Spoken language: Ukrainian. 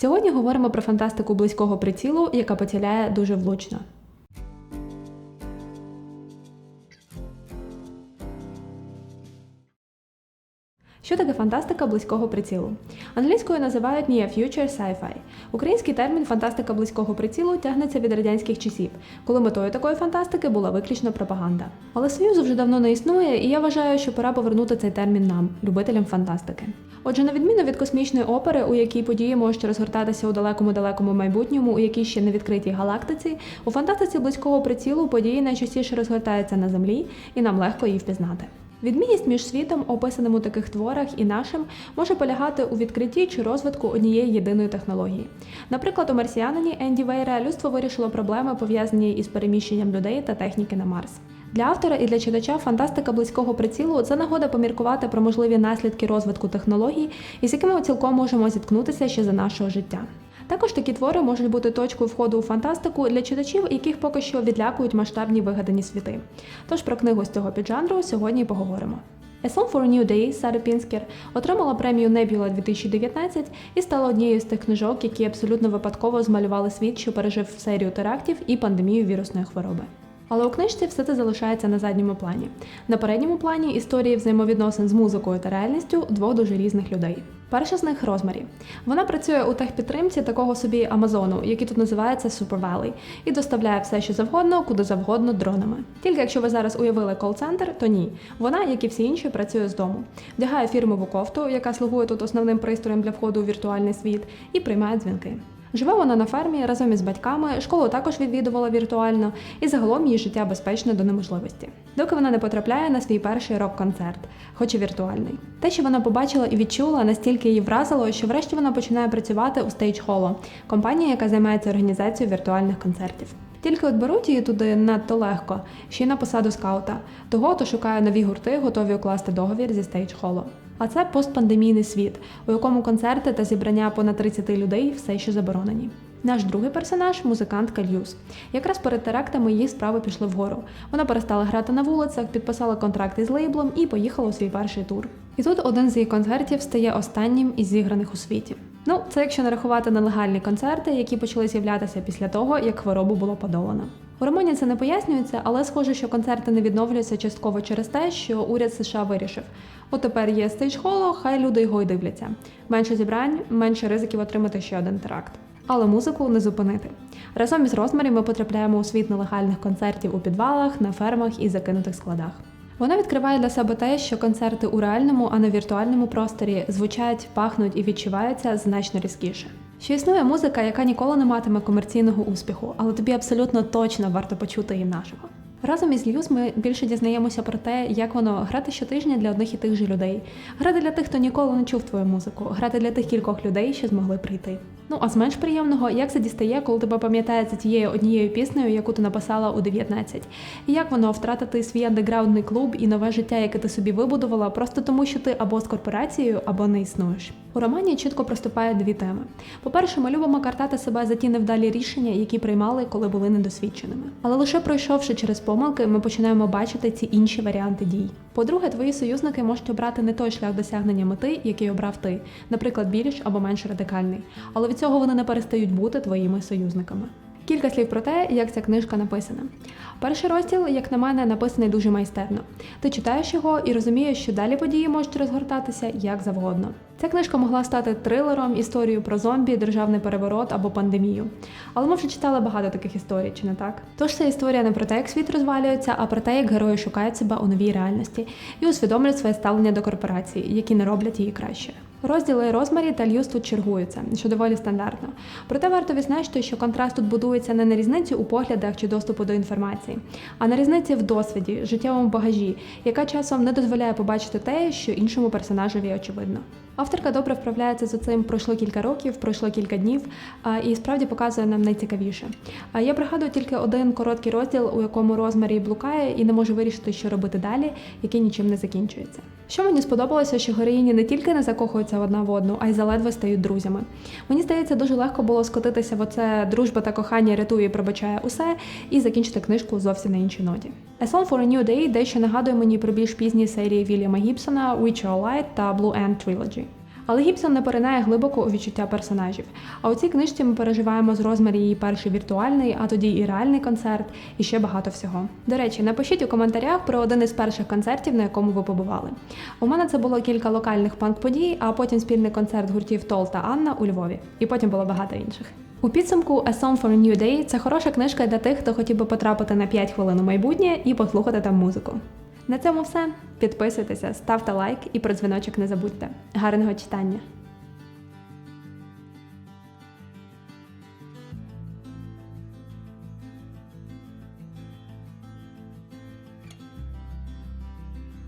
Сьогодні говоримо про фантастику близького прицілу, яка поціляє дуже влучно. Що таке фантастика близького прицілу? Англійською називають Near Future Sci-Fi. Український термін фантастика близького прицілу тягнеться від радянських часів, коли метою такої фантастики була виключно пропаганда. Але Союзу вже давно не існує, і я вважаю, що пора повернути цей термін нам, любителям фантастики. Отже, на відміну від космічної опери, у якій події можуть розгортатися у далекому-далекому майбутньому, у якій ще не відкритій галактиці, у фантастиці близького прицілу події найчастіше розгортаються на землі, і нам легко її впізнати. Відмінність між світом, описаним у таких творах, і нашим може полягати у відкритті чи розвитку однієї єдиної технології. Наприклад, у марсіанині Енді Вейра людство вирішило проблеми, пов'язані із переміщенням людей та техніки на Марс. Для автора і для читача фантастика близького прицілу це нагода поміркувати про можливі наслідки розвитку технологій, із якими ми цілком можемо зіткнутися ще за нашого життя. Також такі твори можуть бути точкою входу у фантастику для читачів, яких поки що відлякують масштабні вигадані світи. Тож про книгу з цього піджанру сьогодні поговоримо. A Song for a New Day Сари Пінскер отримала премію Nebula 2019 і стала однією з тих книжок, які абсолютно випадково змалювали світ, що пережив серію терактів і пандемію вірусної хвороби. Але у книжці все це залишається на задньому плані. На передньому плані історії взаємовідносин з музикою та реальністю двох дуже різних людей. Перша з них Розмарі. Вона працює у техпідтримці такого собі Амазону, який тут називається Super Valley, і доставляє все, що завгодно, куди завгодно дронами. Тільки якщо ви зараз уявили кол-центр, то ні. Вона, як і всі інші, працює з дому, вдягає фірмову кофту, яка слугує тут основним пристроєм для входу у віртуальний світ, і приймає дзвінки. Живе вона на фермі разом із батьками, школу також відвідувала віртуально, і загалом її життя безпечне до неможливості, доки вона не потрапляє на свій перший рок-концерт, хоч і віртуальний. Те, що вона побачила і відчула, настільки її вразило, що врешті вона починає працювати у Stage Hollow, компанія, яка займається організацією віртуальних концертів. Тільки от беруть її туди надто легко, ще й на посаду скаута. Того, хто шукає нові гурти, готові укласти договір зі Stage Hollow. А це постпандемійний світ, у якому концерти та зібрання понад 30 людей все ще заборонені. Наш другий персонаж музикантка Люс. Якраз перед терактами її справи пішли вгору. Вона перестала грати на вулицях, підписала контракт із лейблом і поїхала у свій перший тур. І тут один з її концертів стає останнім із зіграних у світі. Ну, це якщо не рахувати нелегальні концерти, які почали з'являтися після того, як хворобу було подолано. У романі це не пояснюється, але схоже, що концерти не відновлюються частково через те, що уряд США вирішив: от тепер є стейдж холо, хай люди його й дивляться. Менше зібрань, менше ризиків отримати ще один теракт. Але музику не зупинити. Разом із Розмарі ми потрапляємо у світ нелегальних концертів у підвалах, на фермах і закинутих складах. Вона відкриває для себе те, що концерти у реальному, а не віртуальному просторі звучать, пахнуть і відчуваються значно різкіше. Що існує музика, яка ніколи не матиме комерційного успіху, але тобі абсолютно точно варто почути її наживо. Разом із Льюз ми більше дізнаємося про те, як воно грати щотижня для одних і тих же людей, грати для тих, хто ніколи не чув твою музику, грати для тих кількох людей, що змогли прийти. Ну а з менш приємного, як це дістає, коли тебе пам'ятається тією однією піснею, яку ти написала у 19. І як воно втратити свій андеграундний клуб і нове життя, яке ти собі вибудувала, просто тому, що ти або з корпорацією, або не існуєш. У романі чітко проступають дві теми. По-перше, ми любимо картати себе за ті невдалі рішення, які приймали, коли були недосвідченими. Але лише пройшовши через помилки, ми починаємо бачити ці інші варіанти дій. По-друге, твої союзники можуть обрати не той шлях досягнення мети, який обрав ти, наприклад, більш або менш радикальний. Але від цього вони не перестають бути твоїми союзниками. Кілька слів про те, як ця книжка написана. Перший розділ, як на мене, написаний дуже майстерно. Ти читаєш його і розумієш, що далі події можуть розгортатися як завгодно. Ця книжка могла стати трилером, історією про зомбі, державний переворот або пандемію. Але ми вже читали багато таких історій, чи не так? Тож це історія не про те, як світ розвалюється, а про те, як герої шукають себе у новій реальності і усвідомлюють своє ставлення до корпорацій, які не роблять її краще. Розділи Розмарі та Льюз тут чергуються, що доволі стандартно. Проте варто відзначити, що контраст тут будується не на різниці у поглядах чи доступу до інформації, а на різниці в досвіді, життєвому багажі, яка часом не дозволяє побачити те, що іншому персонажеві очевидно. Авторка добре вправляється з цим пройшло кілька років, пройшло кілька днів, і справді показує нам найцікавіше. Я пригадую тільки один короткий розділ, у якому Розмарі блукає і не може вирішити, що робити далі, який нічим не закінчується. Що мені сподобалося, що героїні не тільки не закохуються одна в одну, а й заледве стають друзями. Мені здається, дуже легко було скотитися в оце дружба та кохання рятує і пробачає усе, і закінчити книжку зовсім на іншій ноті. A Song for a New Day дещо нагадує мені про більш пізні серії Вільяма Гібсона, Witcher Light та Blue End Trilogy. Але Гібсон не поринає глибоко у відчуття персонажів. А у цій книжці ми переживаємо з розмірі її перший віртуальний, а тоді і реальний концерт, і ще багато всього. До речі, напишіть у коментарях про один із перших концертів, на якому ви побували. У мене це було кілька локальних панк-подій, а потім спільний концерт гуртів Тол та Анна у Львові. І потім було багато інших. У підсумку A Song for a New Day це хороша книжка для тих, хто хотів би потрапити на 5 хвилин у майбутнє і послухати там музику. На цьому все. Підписуйтеся, ставте лайк і про дзвіночок не забудьте. Гарного читання!